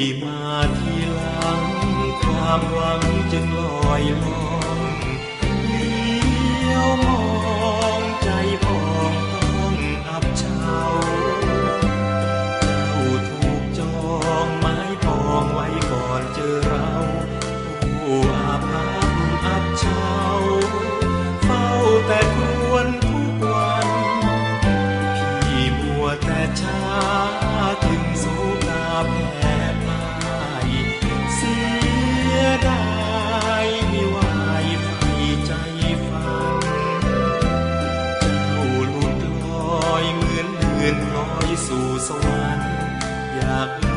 ที่มาทีหลัง ความหวังจึงลอยลอย สวรรค์อยาก